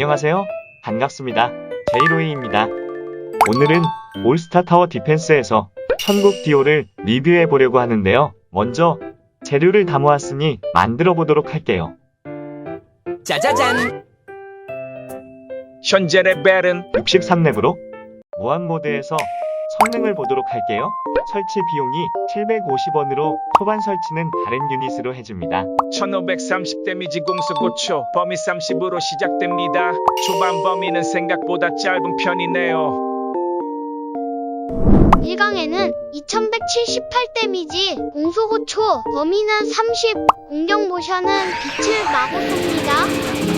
안녕하세요. 반갑습니다. 제이로이입니다. 오늘은 올스타 타워 디펜스에서 천국 디오를 리뷰해 보려고 하는데요. 먼저 재료를 다 모았으니 만들어 보도록 할게요. 짜자잔! 현재 레벨은 63렙으로 무한 모드에서 성능을 보도록 할게요. 설치 비용이 750원으로 초반 설치는 다른 유닛으로 해줍니다. 1530 데미지 공수 고초 범위 30으로 시작됩니다. 초반 범위는 생각보다 짧은 편이네요. 1강에는 2178 데미지, 공속 5초, 범위는 30, 공격 모션은 빛을 마구 쏩니다.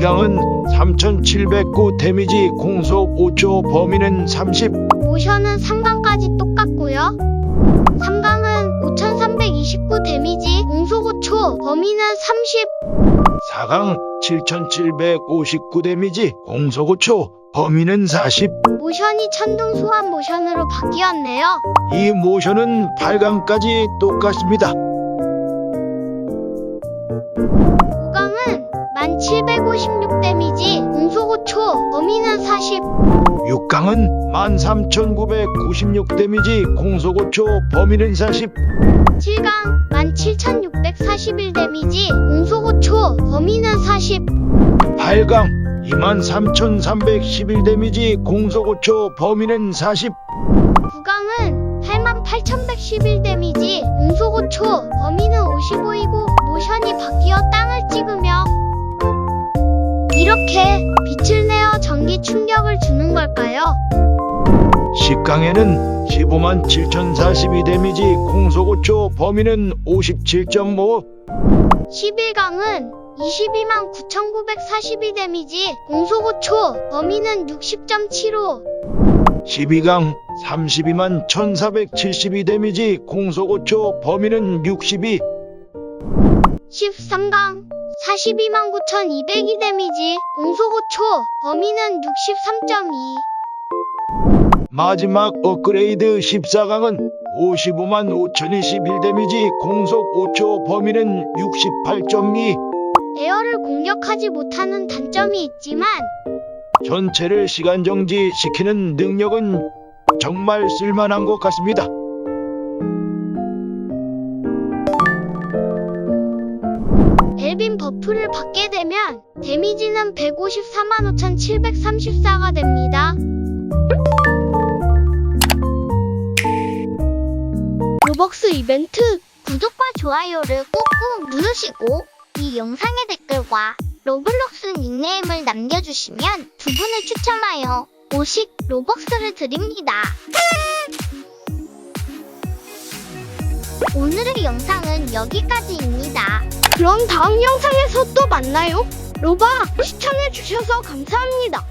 이강은 3709 데미지 공속 5초 범위는 30 모션은 3강까지 똑같고요. 3강은 5329 데미지, 공속 5초, 범위는 30, 4강 7759 데미지 공속 5초 범위는 40 모션이 천둥 소환 모션으로 바뀌었네요. 이 모션은 8강까지 똑같습니다 5강은 1756 데미지, 5초, 범위는 40, 6강은 13996 데미지 5초 범위는 40 7강 17641 데미지, 5초, 범위는 40, 8강 23311 데미지 5초 범위는 40 9강은 88,111 데미지, 5초, 범위는 55이고 어 충격을 주는 걸까요? 10강에는 15만 7042 데미지 공속 5초 범위는 57.5 11강은 22만 9,942 데미지, 공속 5초, 범위는 60.75, 12강 32만 1472 데미지 공속 5초 범위는 62 13강. 42만 9,202 데미지, 공속 5초, 범위는 63.2, 마지막 업그레이드 14강은 55만 5021 데미지. 공속 5초 범위는 68.2 에어를 공격하지 못하는 단점이 있지만 전체를 시간 정지 시키는 능력은 정말 쓸만한 것 같습니다. 버프를 받게 되면 데미지는 154만 5,734가 됩니다. 로벅스 이벤트 구독과 좋아요를 꾹꾹 누르시고 이 영상의 댓글과 로블록스 닉네임을 남겨주시면 두 분을 추첨하여 50 로벅스를 드립니다. 오늘의 영상은 여기까지입니다. 그럼 다음 영상에서 또 만나요. 로바 시청해주셔서 감사합니다.